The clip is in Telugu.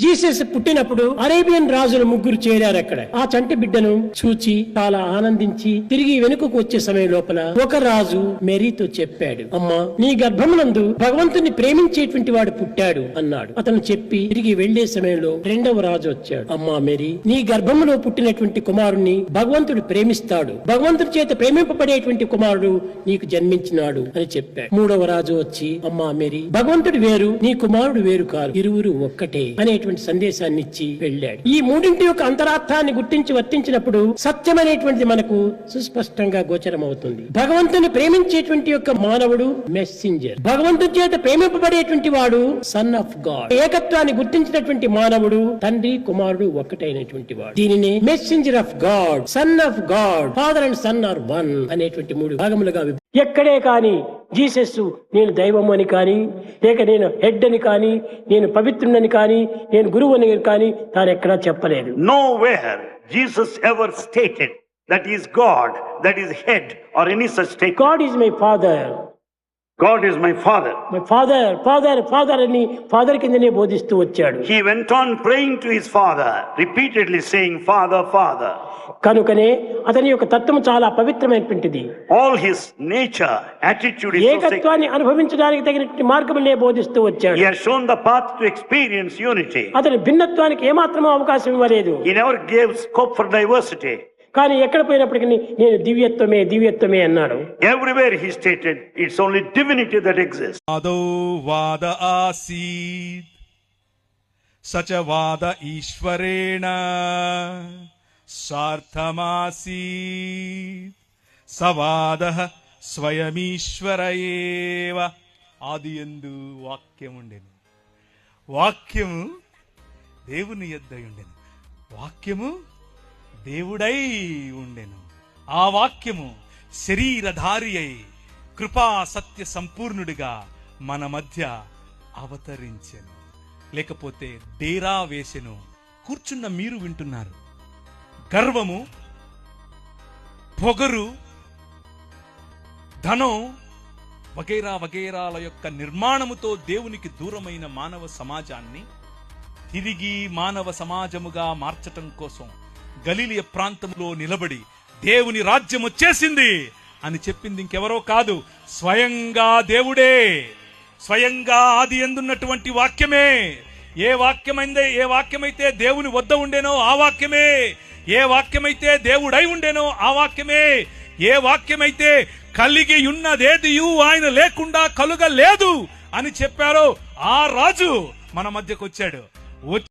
జీసస్ పుట్టినప్పుడు అరేబియన్ రాజులు ముగ్గురు చేరారు అక్కడ ఆ చంటి బిడ్డను చూచి చాలా ఆనందించి తిరిగి వెనుకకు వచ్చే సమయం లోపల ఒక రాజు మెరీతో చెప్పాడు అమ్మా నీ గర్భమునందు భగవంతుని ప్రేమించేటువంటి వాడు పుట్టాడు అన్నాడు. అతను చెప్పి తిరిగి వెళ్ళే సమయంలో రెండవ రాజు వచ్చాడు అమ్మా మెరీ నీ గర్భములో పుట్టినటువంటి కుమారుణ్ణి భగవంతుడు ప్రేమిస్తాడు. భగవంతుడి చేత ప్రేమింపబడేటువంటి కుమారుడు నీకు జన్మించినాడు అని చెప్పాడు. మూడవ రాజు వచ్చి అమ్మా మెరీ భగవంతుడు వేరు నీ కుమారుడు వేరు కాదు ఇరువురు ఒక్కటే అనేటువంటి సందేశాన్ని ఇచ్చి వెళ్ళాడు. ఈ మూడింటి యొక్క అంతరార్థాన్ని గుర్తించి వర్తించినప్పుడు సత్యం అనేటువంటిది మనకు సుస్పష్టంగా గోచరం అవుతుంది భగవంతుని ప్రేమించేటువంటి యొక్క మానవుడు మెస్సింజర్ భగవంతుని చేత ప్రేమింపబడేటువంటి వాడు సన్ ఆఫ్ గాడ్ ఏకత్వాన్ని గుర్తించినటువంటి మానవుడు తండ్రి కుమారుడు ఒక్కటైనటువంటి వాడు. దీనిని messenger of God son of God father and son are one అనేటువంటి మూడు భాగములుగా ఎక్కడే కానీ జీసస్ నేను దైవం అని కానీ లేక నేను హెడ్ అని కానీ నేను పవిత్రుడని కానీ నేను గురువు అని కానీ తాను ఎక్కడా చెప్పలేదు Jesus ever stated that he is God, that is head, or any such statement. God is my father God is my father. My father father father అని ఫాదర్ కిందనే బోధిస్తూ వచ్చాడు He went on praying to his father, repeatedly saying, Father, Father. కనుకనే అతని యొక్క తత్వం చాలా పవిత్రమైనటువంటిది All his nature, attitude is so sacred. ఏకత్వాన్ని అనుభవించడానికి తగినటువంటి మార్గములే బోధిస్తూ He వచ్చాడు has shown the path to experience unity. అతని భిన్నత్వానికి ఏమాత్రమూ అవకాశం ఇవ్వలేదు He never gave scope for diversity. కానీ ఎక్కడ పోయినప్పటికీ నేను దివ్యత్వమే దివ్యత్వమే అన్నాడు. Everywhere he stated it's only divinity that exist అదో వాద ఆసీ సచ వాద ఈశ్వరేణ. సార్థమాసీ సవాద స్వయమీశ్వర ఆది ఎందు వాక్యం ఉండేది వాక్యము దేవుని యొద్ద వాక్యము దేవుడై ఉండెను. ఆ వాక్యము శరీరధారి అయి కృపా సత్య సంపూర్ణుడిగా మన మధ్య అవతరించెను. లేకపోతే డేరా వేసెను. కూర్చున్న మీరు వింటున్నారు. గర్వము పొగరు ధనం వగైరా వగైరాల యొక్క నిర్మాణముతో దేవునికి దూరమైన మానవ సమాజాన్ని తిరిగి మానవ సమాజముగా మార్చటం కోసం గలీలియ ప్రాంతంలో నిలబడి దేవుని రాజ్యం వచ్చేసింది అని చెప్పింది ఇంకెవరో కాదు స్వయంగా దేవుడే. స్వయంగా ఆది ఎందున్నటువంటి వాక్యమే? ఏ వాక్యమైందే ఏ వాక్యమైతే దేవుని వద్ద ఉండేనో ఆ వాక్యమే. ఏ వాక్యమైతే దేవుడై ఉండేనో ఆ వాక్యమే. ఏ వాక్యమైతే కలిగి ఉన్నదేదియు ఆయన లేకుండా కలుగలేదు అని చెప్పారో ఆ రాజు మన మధ్యకు వచ్చాడు వచ్చి